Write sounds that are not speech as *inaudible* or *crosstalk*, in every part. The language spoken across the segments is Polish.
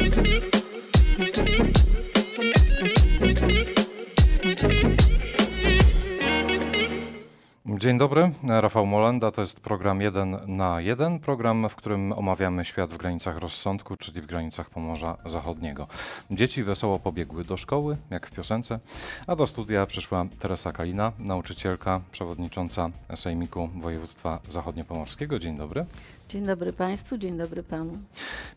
Thank you. Dzień dobry, Rafał Molenda, to jest program 1 na 1, program, w którym omawiamy świat w granicach rozsądku, czyli w granicach Pomorza Zachodniego. Dzieci wesoło pobiegły do szkoły, jak w piosence, a do studia przyszła Teresa Kalina, nauczycielka, przewodnicząca Sejmiku Województwa Zachodniopomorskiego. Dzień dobry. Dzień dobry Państwu, dzień dobry Panu.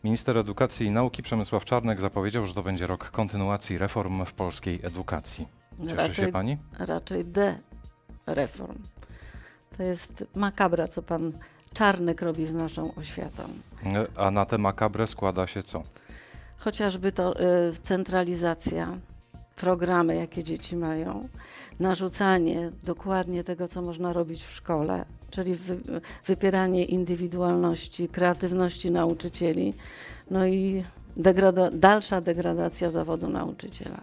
Minister Edukacji i Nauki Przemysław Czarnek zapowiedział, że to będzie rok kontynuacji reform w polskiej edukacji. Cieszy się Pani? Raczej D reform. To jest makabra, co Pan Czarnek robi z naszą oświatą. A na tę makabrę składa się co? Chociażby to y, centralizacja, programy, jakie dzieci mają, narzucanie dokładnie tego, co można robić w szkole, czyli wy, wypieranie indywidualności, kreatywności nauczycieli, no i degrada, dalsza degradacja zawodu nauczyciela.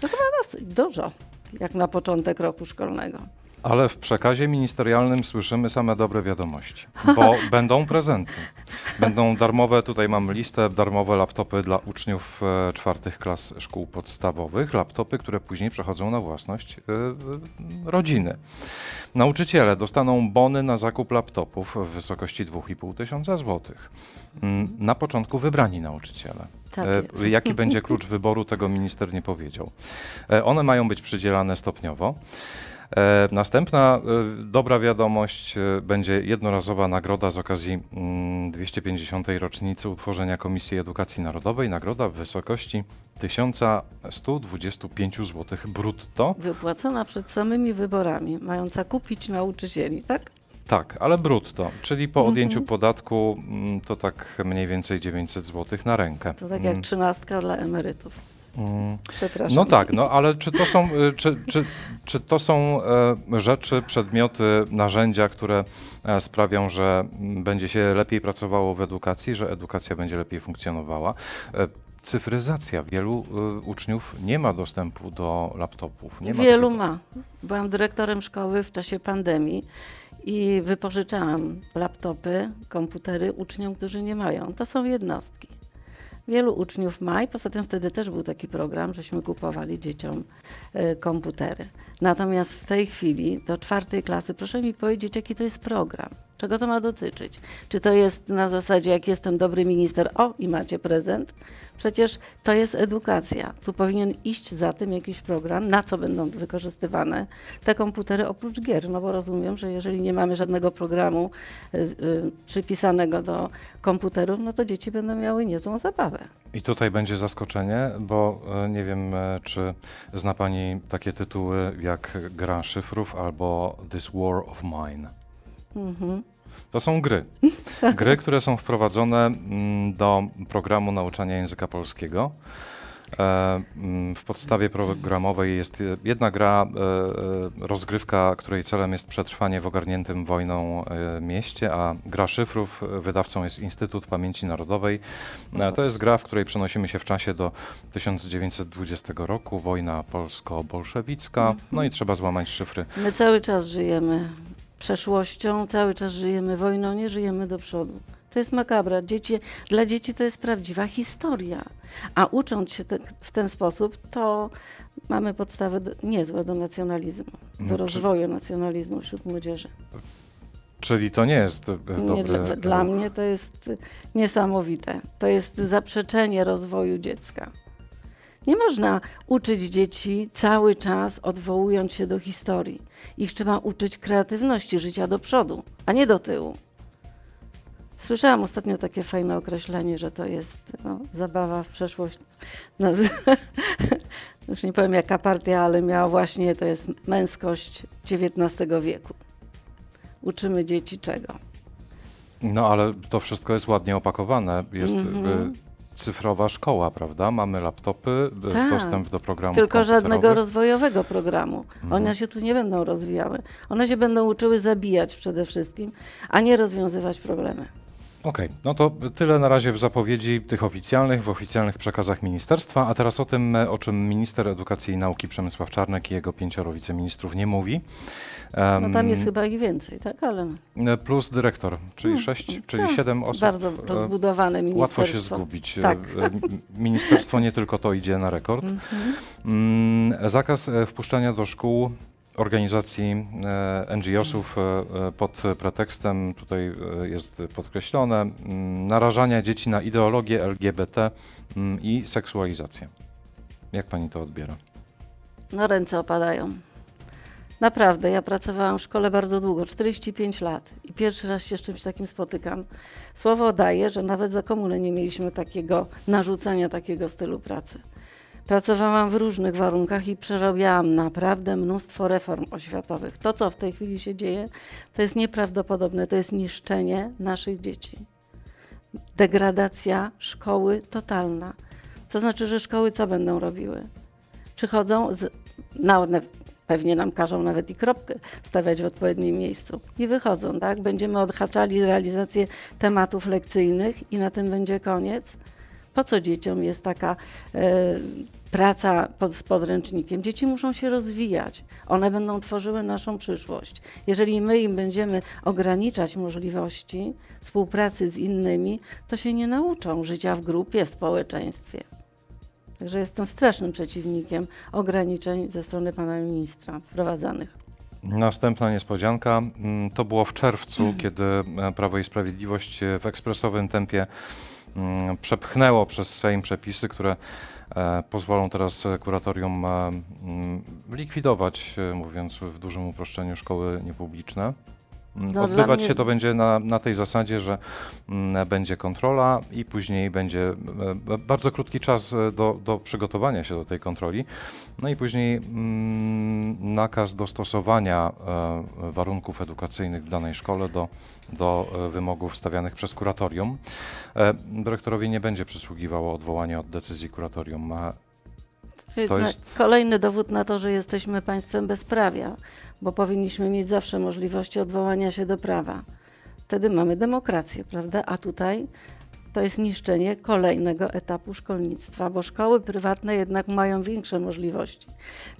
To chyba dosyć dużo, jak na początek roku szkolnego. Ale w przekazie ministerialnym słyszymy same dobre wiadomości, bo *laughs* będą prezenty. Będą darmowe, tutaj mam listę, darmowe laptopy dla uczniów e, czwartych klas szkół podstawowych. Laptopy, które później przechodzą na własność e, e, rodziny. Nauczyciele dostaną bony na zakup laptopów w wysokości 2,5 tysiąca złotych. Mm, Na początku wybrani nauczyciele. Tak E, jest. Jaki będzie *laughs* klucz wyboru, tego minister nie powiedział. E, One mają być przydzielane stopniowo. E, Następna e, dobra wiadomość e, będzie jednorazowa nagroda z okazji mm, 250. rocznicy utworzenia Komisji Edukacji Narodowej. Nagroda w wysokości 1125 zł brutto. Wypłacona przed samymi wyborami, mająca kupić nauczycieli, tak? Tak, ale brutto, czyli po Mhm. odjęciu podatku mm, to tak mniej więcej 900 zł na rękę. To tak jak Mm, trzynastka dla emerytów. Przepraszam. No tak, no ale czy to są, y, czy, czy, czy to są e, rzeczy, przedmioty, narzędzia, które e, sprawią, że będzie się lepiej pracowało w edukacji, że edukacja będzie lepiej funkcjonowała? E, Cyfryzacja. Wielu y, uczniów nie ma dostępu do laptopów. Nie ma Wielu takiego- ma. Byłam dyrektorem szkoły w czasie pandemii i wypożyczałam laptopy, komputery uczniom, którzy nie mają. To są jednostki. Wielu uczniów ma i poza tym wtedy też był taki program, żeśmy kupowali dzieciom e, komputery. Natomiast w tej chwili do czwartej klasy proszę mi powiedzieć, jaki to jest program, czego to ma dotyczyć. Czy to jest na zasadzie, jak jestem dobry minister, o i macie prezent? Przecież to jest edukacja. Tu powinien iść za tym jakiś program, na co będą wykorzystywane te komputery oprócz gier. No bo rozumiem, że jeżeli nie mamy żadnego programu y, y, przypisanego do komputerów, no to dzieci będą miały niezłą zabawę. I tutaj będzie zaskoczenie, bo e, nie wiem, e, czy zna Pani takie tytuły jak Gra szyfrów albo This War of Mine. Mhm. To są gry. Gry, które są wprowadzone mm, do programu nauczania języka polskiego. E, mm, W podstawie programowej jest jedna gra, e, e, rozgrywka, której celem jest przetrwanie w ogarniętym wojną mieście, a gra szyfrów wydawcą jest Instytut Pamięci Narodowej. To jest gra, w której przenosimy się w czasie do 1920 roku, wojna polsko-bolszewicka, no i trzeba złamać szyfry. My cały czas żyjemy przeszłością, cały czas żyjemy wojną, nie żyjemy do przodu. To jest makabra. Dzieci, dla dzieci to jest prawdziwa historia. A ucząc się te, w ten sposób, to mamy podstawy do, niezłe do nacjonalizmu, No, do czy- rozwoju nacjonalizmu wśród młodzieży. Czyli to nie jest e, Nie, dobry dla, dla ruch. mnie to jest niesamowite. To jest zaprzeczenie rozwoju dziecka. Nie można uczyć dzieci cały czas odwołując się do historii. Ich trzeba uczyć kreatywności życia do przodu, a nie do tyłu. Słyszałam ostatnio takie fajne określenie, że to jest no, zabawa w przeszłość. *laughs* Już nie powiem jaka partia, ale miała właśnie, to jest męskość XIX wieku. Uczymy dzieci czego? No ale to wszystko jest ładnie opakowane. Jest Mhm. y, cyfrowa szkoła, prawda? Mamy laptopy, y, Tak. dostęp do programów Tylko żadnego komputerowych. rozwojowego programu. Mhm. One się tu nie będą rozwijały. One się będą uczyły zabijać przede wszystkim, a nie rozwiązywać problemy. Okej, no to tyle na razie w zapowiedzi tych oficjalnych, w oficjalnych przekazach ministerstwa, a teraz o tym, o czym minister edukacji i nauki Przemysław Czarnek i jego pięcioro wiceministrów nie mówi. No tam jest chyba ich więcej, tak? Ale Plus dyrektor, czyli Hmm, sześć, czyli tak, siedem osób. bardzo rozbudowane ministerstwo. Łatwo się zgubić. E, Tak. e, Ministerstwo nie tylko to idzie na rekord. Mhm. Mm, Zakaz e, wpuszczania do szkół organizacji e, NGO-sów e, e, pod pretekstem, tutaj jest podkreślone, mm, narażania dzieci na ideologię LGBT mm, i seksualizację. Jak pani to odbiera? No ręce opadają. Naprawdę, ja pracowałam w szkole bardzo długo, 45 lat i pierwszy raz się z czymś takim spotykam. Słowo daję, że nawet za komuny nie mieliśmy takiego narzucania takiego stylu pracy. Pracowałam w różnych warunkach i przerabiałam naprawdę mnóstwo reform oświatowych. To, co w tej chwili się dzieje, to jest nieprawdopodobne, to jest niszczenie naszych dzieci. Degradacja szkoły totalna. Co znaczy, że szkoły co będą robiły? Przychodzą, z, na, pewnie nam każą nawet i kropkę stawiać w odpowiednim miejscu i wychodzą, tak? Będziemy odhaczali realizację tematów lekcyjnych i na tym będzie koniec. Po co dzieciom jest taka e, praca pod, z podręcznikiem? Dzieci muszą się rozwijać. One będą tworzyły naszą przyszłość. Jeżeli my im będziemy ograniczać możliwości współpracy z innymi, to się nie nauczą życia w grupie, w społeczeństwie. Także jestem strasznym przeciwnikiem ograniczeń ze strony pana ministra wprowadzanych. Następna niespodzianka mm, to było w czerwcu, *clears throat* kiedy e, Prawo i Sprawiedliwość e, w ekspresowym tempie przepchnęło przez Sejm przepisy, które e, pozwolą teraz kuratorium e, mm, likwidować, e, mówiąc w dużym uproszczeniu, szkoły niepubliczne. Mm, No, Odbywać mnie- się to będzie na, na tej zasadzie, że mm, będzie kontrola i później będzie e, bardzo krótki czas e, do, do przygotowania się do tej kontroli. No i później mm, nakaz dostosowania e, warunków edukacyjnych w danej szkole do, do e, wymogów stawianych przez kuratorium. E, dyrektorowi nie będzie przysługiwało odwołanie od decyzji kuratorium. E, To jest- Kolejny dowód na to, że jesteśmy państwem bezprawia, bo powinniśmy mieć zawsze możliwości odwołania się do prawa. Wtedy mamy demokrację, prawda? A tutaj to jest niszczenie kolejnego etapu szkolnictwa, bo szkoły prywatne jednak mają większe możliwości.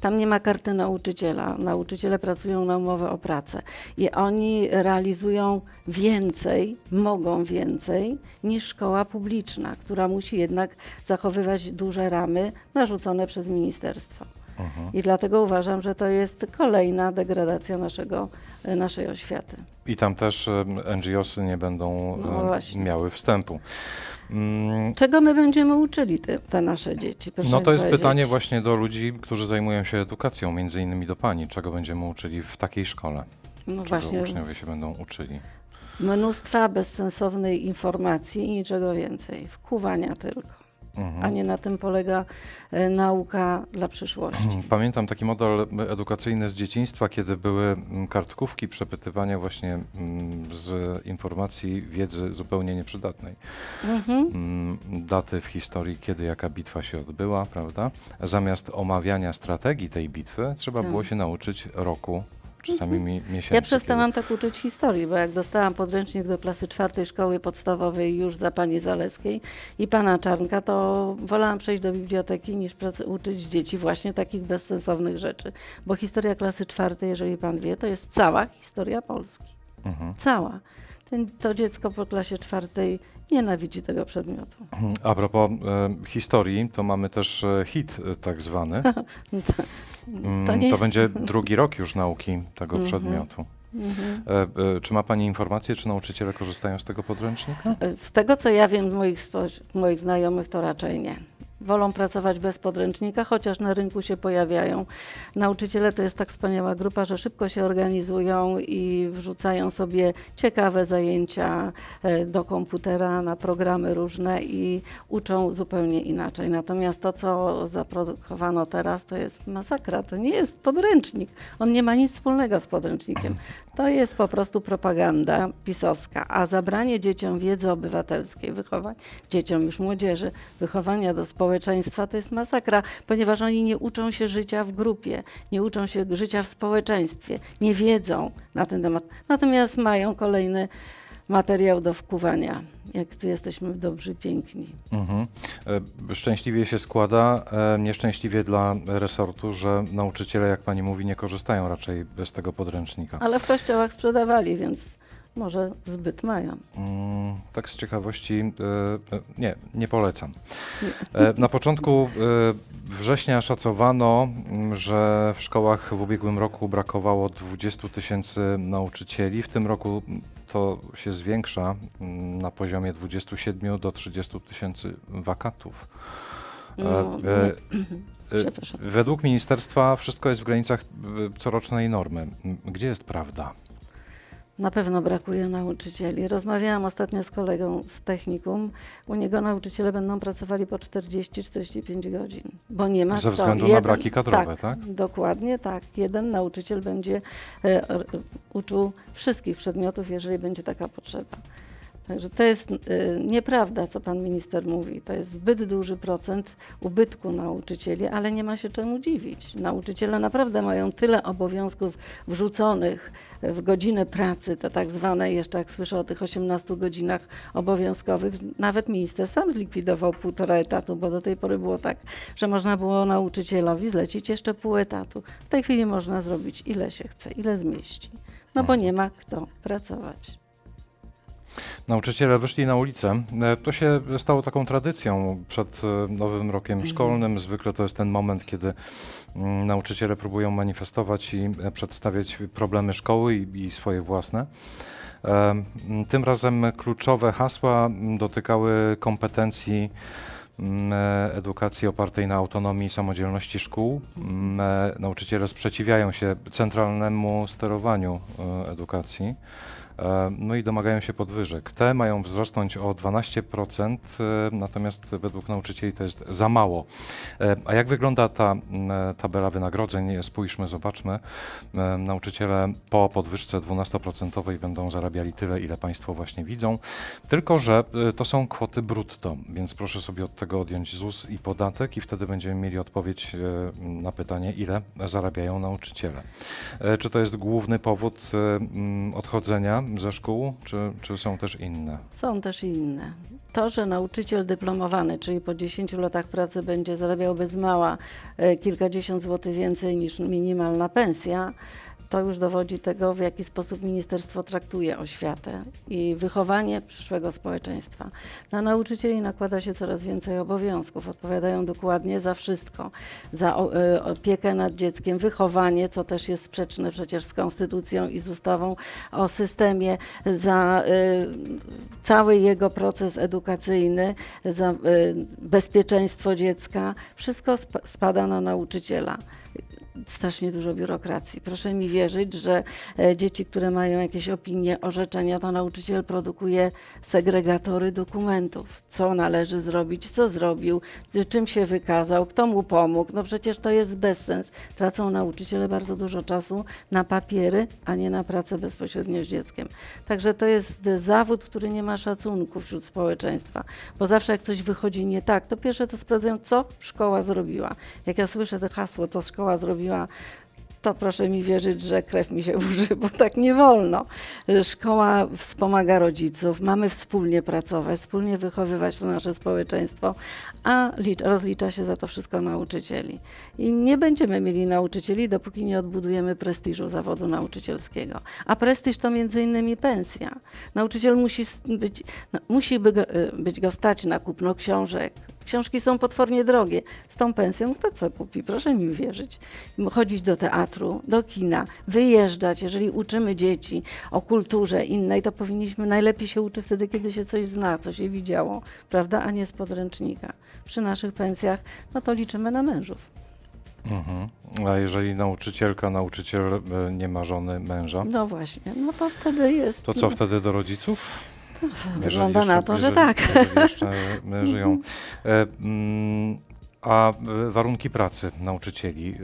Tam nie ma karty nauczyciela. Nauczyciele pracują na umowę o pracę i oni realizują więcej, mogą więcej niż szkoła publiczna, która musi jednak zachowywać duże ramy narzucone przez ministerstwo. Mhm. I dlatego uważam, że to jest kolejna degradacja naszego, naszej oświaty. I tam też e, NGOsy nie będą No e, miały wstępu. Mm, Czego my będziemy uczyli te, te nasze dzieci? No to jest pytanie właśnie do ludzi, którzy zajmują się edukacją, między innymi do pani. Czego będziemy uczyli w takiej szkole? No Czego właśnie, uczniowie się będą uczyli? mnóstwa bezsensownej informacji i niczego więcej. Wkuwania tylko. Mhm. A nie na tym polega e, nauka dla przyszłości. Pamiętam taki model edukacyjny z dzieciństwa, kiedy były mm, kartkówki, przepytywania właśnie mm, z informacji, wiedzy zupełnie nieprzydatnej. Mhm. Mm, Daty w historii, kiedy jaka bitwa się odbyła, prawda? Zamiast omawiania strategii tej bitwy, trzeba Tak. było się nauczyć roku, czasami mi- miesięcy. Ja kiedy- przestałam tak uczyć historii, bo jak dostałam podręcznik do klasy czwartej szkoły podstawowej już za pani Zaleskiej i pana Czarnka, to wolałam przejść do biblioteki niż pracy, uczyć dzieci właśnie takich bezsensownych rzeczy. Bo historia klasy czwartej, jeżeli pan wie, to jest cała historia Polski. Mhm. Cała. To dziecko po klasie czwartej nienawidzi tego przedmiotu. A propos e, historii, to mamy też e, hit e, tak zwany. *laughs* To, Mm, to To, nie jest... będzie drugi rok już nauki tego Mhm. przedmiotu. Mhm. E, e, czy ma Pani informację, czy nauczyciele korzystają z tego podręcznika? Z tego, co ja wiem z moich, spo- moich znajomych, to raczej nie. Wolą pracować bez podręcznika, chociaż na rynku się pojawiają. Nauczyciele to jest tak wspaniała grupa, że szybko się organizują i wrzucają sobie ciekawe zajęcia e, do komputera, na programy różne i uczą zupełnie inaczej. Natomiast to, co zaprodukowano teraz, to jest masakra. To nie jest podręcznik. On nie ma nic wspólnego z podręcznikiem. To jest po prostu propaganda pisowska, a zabranie dzieciom wiedzy obywatelskiej, wychowania, dzieciom już młodzieży, wychowania do społeczeństwa to jest masakra, ponieważ oni nie uczą się życia w grupie, nie uczą się życia w społeczeństwie, nie wiedzą na ten temat. Natomiast mają kolejny materiał do wkuwania, jak jesteśmy dobrzy, piękni. Mhm. E, Szczęśliwie się składa, e, nieszczęśliwie dla resortu, że nauczyciele, jak pani mówi, nie korzystają raczej z tego podręcznika. Ale w kościołach sprzedawali, więc może zbyt mają. Mm, Tak z ciekawości, e, e, nie, nie polecam. E, Na początku e, września szacowano, mm, że w szkołach w ubiegłym roku brakowało 20 tysięcy nauczycieli. W tym roku mm, to się zwiększa mm, na poziomie 27 do 30 tysięcy wakatów. E, No, e, nie, e. Według ministerstwa wszystko jest w granicach corocznej normy. M, Gdzie jest prawda? Na pewno brakuje nauczycieli. Rozmawiałam ostatnio z kolegą z technikum. U niego nauczyciele będą pracowali po 40-45 godzin, bo nie ma Ze kto. względu na braki kadrowe, tak? Dokładnie tak. Jeden nauczyciel będzie e, r- uczył wszystkich przedmiotów, jeżeli będzie taka potrzeba. Także to jest e, nieprawda, co pan minister mówi. To jest zbyt duży procent ubytku nauczycieli, ale nie ma się czemu dziwić. Nauczyciele naprawdę mają tyle obowiązków wrzuconych w godzinę pracy, te tak zwane, jeszcze jak słyszę o tych 18 godzinach obowiązkowych, nawet minister sam zlikwidował półtora etatu, bo do tej pory było tak, że można było nauczycielowi zlecić jeszcze pół etatu. W tej chwili można zrobić ile się chce, ile zmieści. No bo nie ma kto pracować. Nauczyciele wyszli na ulicę. E, To się stało taką tradycją przed e, nowym rokiem szkolnym. Zwykle to jest ten moment, kiedy mm, nauczyciele próbują manifestować i e, przedstawiać problemy szkoły i, swoje własne. Tym razem kluczowe hasła dotykały kompetencji edukacji opartej na autonomii i samodzielności szkół. Nauczyciele sprzeciwiają się centralnemu sterowaniu edukacji. E, No i domagają się podwyżek. Te mają wzrosnąć o 12%, e, natomiast według nauczycieli to jest za mało. E, A jak wygląda ta m, e, tabela wynagrodzeń? Spójrzmy, zobaczmy. Nauczyciele po podwyżce 12% będą zarabiali tyle, ile Państwo właśnie widzą. Tylko, że to są kwoty brutto, więc proszę sobie od tego odjąć ZUS i podatek i wtedy będziemy mieli odpowiedź na pytanie, ile zarabiają nauczyciele. Czy to jest główny powód mm, odchodzenia ze szkół, czy, czy są też inne? Są też inne. To, że nauczyciel dyplomowany, czyli po 10 latach pracy będzie zarabiał bez mała e, kilkadziesiąt złotych więcej niż minimalna pensja, to już dowodzi tego, w jaki sposób ministerstwo traktuje oświatę i wychowanie przyszłego społeczeństwa. Na nauczycieli nakłada się coraz więcej obowiązków, odpowiadają dokładnie za wszystko, za e, opiekę nad dzieckiem, wychowanie, co też jest sprzeczne przecież z konstytucją i z ustawą o systemie, za y, cały jego proces edukacyjny, za y, bezpieczeństwo dziecka, wszystko sp- spada na nauczyciela. Strasznie dużo biurokracji. Proszę mi wierzyć, że e, dzieci, które mają jakieś opinie, orzeczenia, to nauczyciel produkuje segregatory dokumentów. Co należy zrobić, co zrobił, czy- czym się wykazał, kto mu pomógł. No przecież to jest bezsens. Tracą nauczyciele bardzo dużo czasu na papiery, a nie na pracę bezpośrednio z dzieckiem. Także to jest zawód, który nie ma szacunku wśród społeczeństwa, bo zawsze jak coś wychodzi nie tak, to pierwsze to sprawdzają, co szkoła zrobiła. Jak ja słyszę to hasło, co szkoła zrobiła, to proszę mi wierzyć, że krew mi się *laughs* burzy, bo tak nie wolno. Szkoła wspomaga rodziców, mamy wspólnie pracować, wspólnie wychowywać to nasze społeczeństwo, a licz, rozlicza się za to wszystko nauczycieli. I nie będziemy mieli nauczycieli, dopóki nie odbudujemy prestiżu zawodu nauczycielskiego. A prestiż to między innymi pensja. Nauczyciel musi być, no, musi y, być go stać na kupno książek. Książki są potwornie drogie. Z tą pensją kto co kupi? Proszę mi wierzyć. Chodzić do teatru, do kina, wyjeżdżać. Jeżeli uczymy dzieci o kulturze innej, to powinniśmy najlepiej się uczyć wtedy, kiedy się coś zna, co się widziało, prawda, a nie z podręcznika. Przy naszych pensjach, no to liczymy na mężów. Mhm. A jeżeli nauczycielka, nauczyciel e, nie ma żony, męża, No właśnie, no to wtedy jest. to co wtedy do rodziców? Wygląda jeszcze- na to, że jeżeli- tak. Jeżeli jeszcze e, *laughs* żyją. E, mm, A y, warunki pracy nauczycieli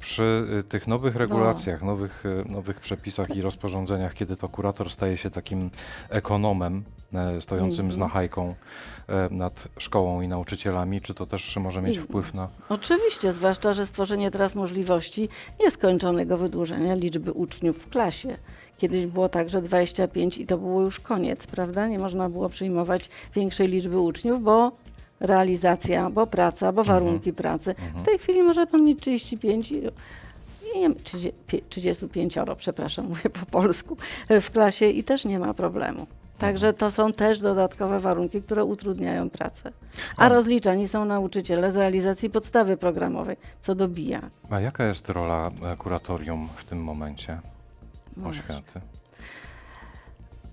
przy tych nowych regulacjach, nowych, nowych przepisach i rozporządzeniach, kiedy to kurator staje się takim ekonomem e, stojącym z Mhm. nachajką e, nad szkołą i nauczycielami, czy to też może mieć wpływ na. Oczywiście, zwłaszcza, że stworzenie teraz możliwości nieskończonego wydłużenia liczby uczniów w klasie. Kiedyś było tak, że 25 i to było już koniec, prawda? Nie można było przyjmować większej liczby uczniów, bo realizacja, bo praca, bo warunki pracy. W tej chwili może pan mieć 35 i nie, 30 pie- 35, przepraszam, *laughs* mówię po polsku, w klasie i też nie ma problemu. Także to są też dodatkowe warunki, które utrudniają pracę. A rozliczani są nauczyciele z realizacji podstawy programowej, co dobija. A jaka jest rola kuratorium w tym momencie No oświaty?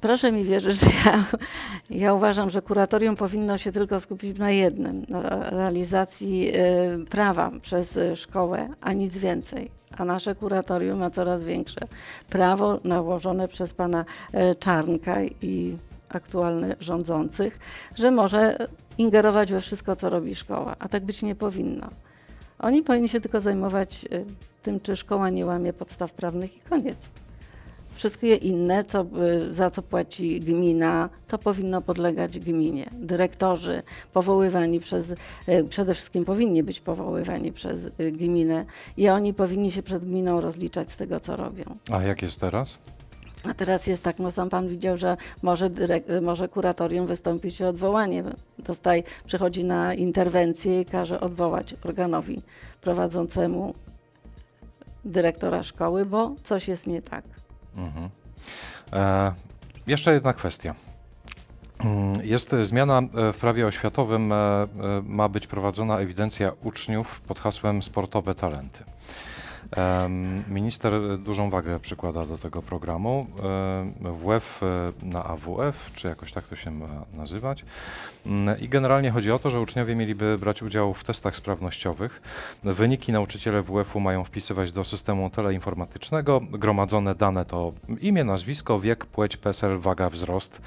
Proszę mi wierzyć, że ja, ja uważam, że kuratorium powinno się tylko skupić na jednym, na realizacji y, prawa przez y, szkołę, a nic więcej. A nasze kuratorium ma coraz większe prawo nałożone przez pana y, Czarnka i aktualnych rządzących, że może ingerować we wszystko, co robi szkoła, a tak być nie powinno. Oni powinni się tylko zajmować tym, czy szkoła nie łamie podstaw prawnych i koniec. Wszystkie inne, co, y, za co płaci gmina, to powinno podlegać gminie. Dyrektorzy powoływani przez, y, przede wszystkim powinni być powoływani przez y, gminę i oni powinni się przed gminą rozliczać z tego, co robią. A jak jest teraz? A teraz jest tak, no sam pan widział, że może, może kuratorium wystąpić o odwołanie. Dostaje, przychodzi na interwencję i każe odwołać organowi prowadzącemu dyrektora szkoły, bo coś jest nie tak. Mhm. E, jeszcze jedna kwestia. Mm, Jest zmiana e, w prawie oświatowym, e, e, ma być prowadzona ewidencja uczniów pod hasłem Sportowe Talenty. Minister e, dużą wagę przykłada do tego programu. E, WF e, na AWF, czy jakoś tak to się ma nazywać. Mm, I generalnie chodzi o to, że uczniowie mieliby brać udział w testach sprawnościowych. Wyniki nauczyciele WF-u mają wpisywać do systemu teleinformatycznego. Gromadzone dane to imię, nazwisko, wiek, płeć, PESEL, waga, wzrost.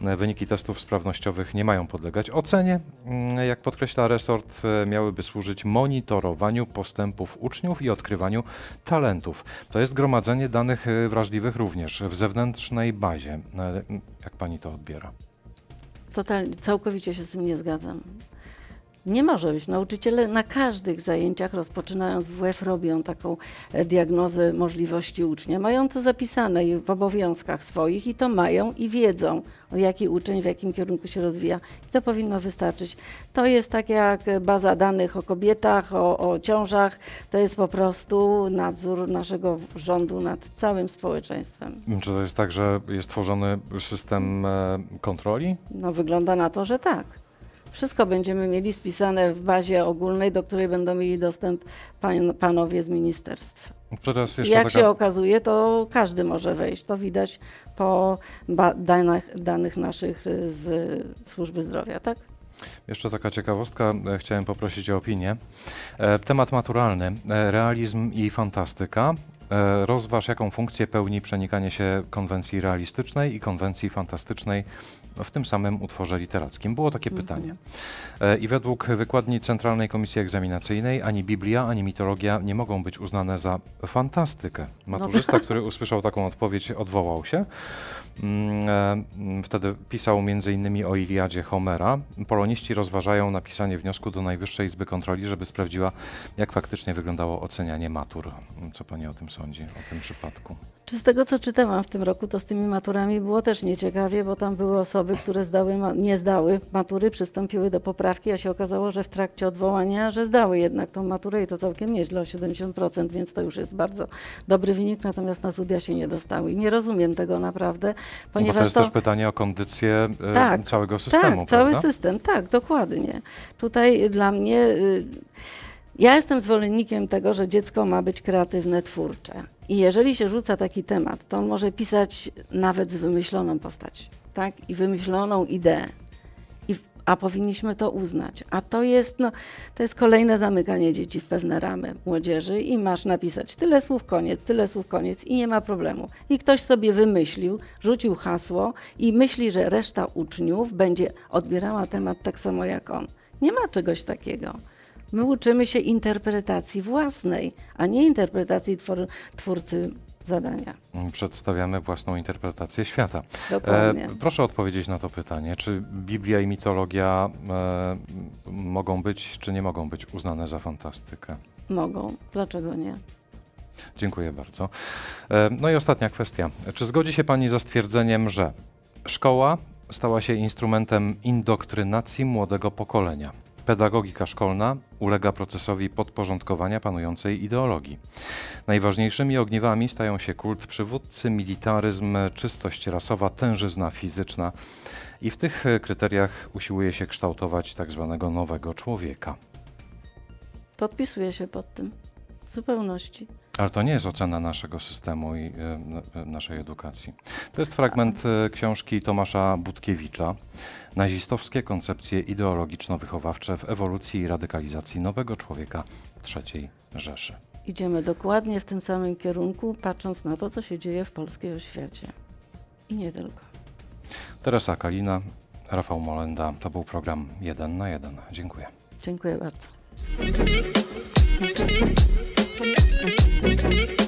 Wyniki testów sprawnościowych nie mają podlegać ocenie. Mm, Jak podkreśla resort, miałyby służyć monitorowaniu postępów uczniów i odkrywaniu talentów. To jest gromadzenie danych e, wrażliwych również w zewnętrznej bazie. E, Jak pani to odbiera? Totalnie, całkowicie się z tym nie zgadzam. Nie może być. Nauczyciele na każdych zajęciach, rozpoczynając WF, robią taką e, diagnozę możliwości ucznia. Mają to zapisane w obowiązkach swoich i to mają i wiedzą, jaki uczeń w jakim kierunku się rozwija. I to powinno wystarczyć. To jest tak jak baza danych o kobietach, o, o ciążach. To jest po prostu nadzór naszego rządu nad całym społeczeństwem. Czy to jest tak, że jest tworzony system e, kontroli? No wygląda na to, że tak. Wszystko będziemy mieli spisane w bazie ogólnej, do której będą mieli dostęp pan, panowie z ministerstwa. Teraz jeszcze jak taka... się okazuje, to każdy może wejść. To widać po danych, danych naszych y, z służby zdrowia, tak? Jeszcze taka ciekawostka, e, chciałem poprosić o opinię. E, Temat maturalny, e, realizm i fantastyka. Rozważ, jaką funkcję pełni przenikanie się konwencji realistycznej i konwencji fantastycznej w tym samym utworze literackim. Było takie Mhm. pytanie. E, I według wykładni Centralnej Komisji Egzaminacyjnej ani Biblia, ani mitologia nie mogą być uznane za fantastykę. Maturzysta, który usłyszał taką odpowiedź, odwołał się. Mm, e, mm, Wtedy pisał m.in. o Iliadzie Homera. Poloniści rozważają napisanie wniosku do Najwyższej Izby Kontroli, żeby sprawdziła, jak faktycznie wyglądało ocenianie matur. Co pani o tym sądzi, o tym przypadku? Czy z tego, co czytałam w tym roku, to z tymi maturami było też nieciekawie, bo tam były osoby, które zdały, nie zdały matury, przystąpiły do poprawki, a się okazało, że w trakcie odwołania, że zdały jednak tą maturę i to całkiem nieźle, o 70%, więc to już jest bardzo dobry wynik, natomiast na studia się nie dostały. I nie rozumiem tego naprawdę, No Bo ponieważ to jest też pytanie o kondycję e, Tak, całego systemu, tak, cały prawda? system, tak, dokładnie. Tutaj dla mnie, y, ja jestem zwolennikiem tego, że dziecko ma być kreatywne, twórcze. I jeżeli się rzuca taki temat, to on może pisać nawet z wymyśloną postacią, tak? I wymyśloną ideę. I, a powinniśmy to uznać. A to jest, no, to jest kolejne zamykanie dzieci w pewne ramy młodzieży i masz napisać tyle słów, koniec, tyle słów, koniec i nie ma problemu. I ktoś sobie wymyślił, rzucił hasło i myśli, że reszta uczniów będzie odbierała temat tak samo jak on. Nie ma czegoś takiego. My uczymy się interpretacji własnej, a nie interpretacji twor- twórcy zadania. Przedstawiamy własną interpretację świata. Dokładnie. E, proszę odpowiedzieć na to pytanie. Czy Biblia i mitologia e, mogą być, czy nie mogą być uznane za fantastykę? Mogą. Dlaczego nie? Dziękuję bardzo. E, No i ostatnia kwestia. Czy zgodzi się Pani ze stwierdzeniem, że szkoła stała się instrumentem indoktrynacji młodego pokolenia? Pedagogika szkolna ulega procesowi podporządkowania panującej ideologii. Najważniejszymi ogniwami stają się kult przywódcy, militaryzm, czystość rasowa, tężyzna fizyczna i w tych kryteriach usiłuje się kształtować tak zwanego nowego człowieka. Podpisuję się pod tym. W zupełności. Ale to nie jest ocena naszego systemu i e, e, naszej edukacji. To jest fragment e, książki Tomasza Budkiewicza Nazistowskie koncepcje ideologiczno-wychowawcze w ewolucji i radykalizacji nowego człowieka III Rzeszy. Idziemy dokładnie w tym samym kierunku, patrząc na to, co się dzieje w polskiej oświacie. I nie tylko. Teresa Kalina, Rafał Molenda. To był program 1 na 1. Dziękuję. Dziękuję bardzo. Thank you.